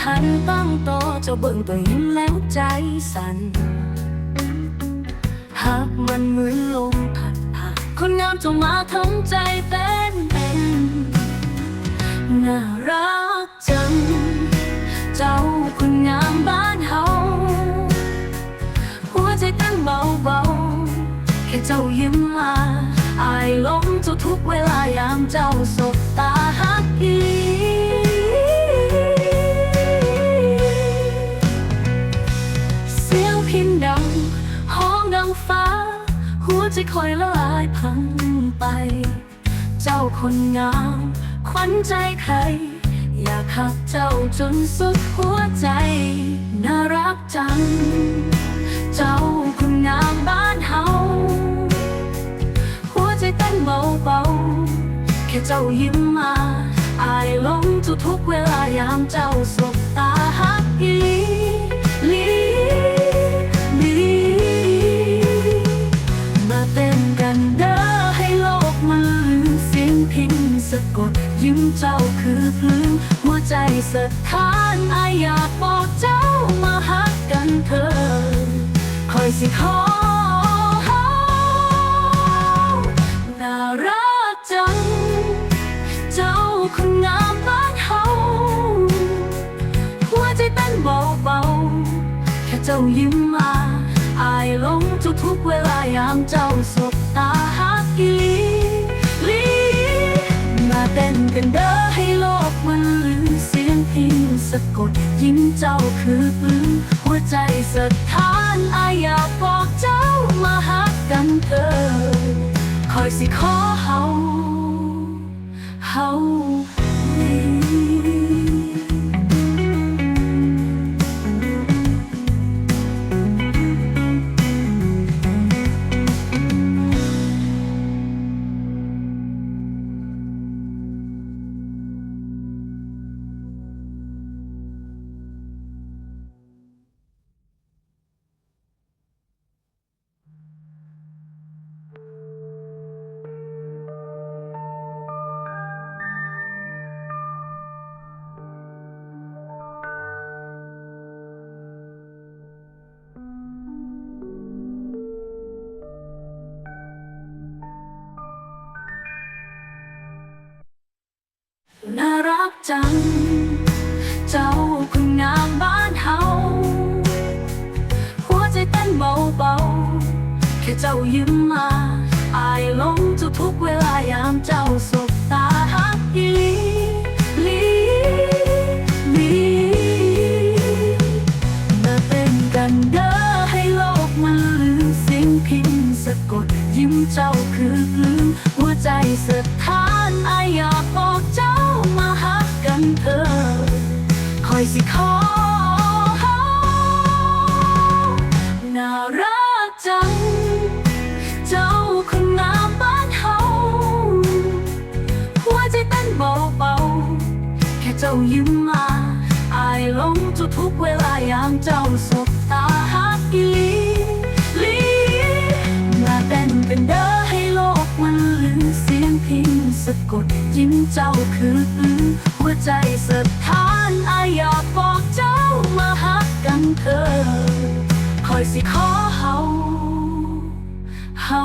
ทันตั้งโตเจ้าเบิ่งตัวยิ้มแล้วใจสั่นหากมันเหมือนลมพัดผ่านคนงามเจ้ามาทั้งใจเต้นเป็นน่ารักจัง เจ้าคนงามบ้านเฮาหัวใจเต้นเบาๆแค่เจ้ายิ้มมาอายลงเจ้าทุกเวลายามเจ้าส ใจคอยละลายพังไป เจ้าคนงามขวัญใจใคร อยากหักเจ้าจนสุดหัวใจ น่ารักจัง เจ้าคนงามบ้านเฮาหัวใจเต้นเบาๆแค่เจ้ายิ้มมา อายลงทุกทุกๆเวลายามเจ้าสบตาหักอี สะกด ยิ้มเจ้าคือพลึงหัวใจสะท้านอายอยากบอกเจ้ามาหักกันเถอะคอยสิขอน่ารักจัง เจ้าคนงามบ้านเฮาหัวใจเต้นเบาๆแค่เจ้ายิ้มมาอายหลงทุกทุกๆเวลายามเจ้าสบตาหักอีหลีมาเต้น กันเด้อให้โลกมันลืมเสียงพินสะกดยิ้มเจ้าคือปลื้มหัวใจสะท้านอายอยากบอกเจ้ามาหักกันเถอคอยสิขอเฮาเฮา กจัง เจ้าคนงามบ้านเฮาหัวใจเต้นเบาๆแค่เจ้ายิ้มมาอายลงทุกทุกเวลายามเจ้าสบตาหักอีหลีหลีหลีมาเต้นกันเด้อให้โลกมันลืมเสียงพินสะกดยิ้มเจ้าคือลืมหัวใจสะ เจ้ายิ้มมาอายลงทุกทุกเวลายามเจ้าสบตาหักอีลีมาเต้นเป็นเด้อให้โลกมันลืมเสียงพินสะกดยิ้มเจ้าคือหัวใจสะท้านอายอยากบอกเจ้ามาหักกันเถอะคอยสิขอเฮาเฮา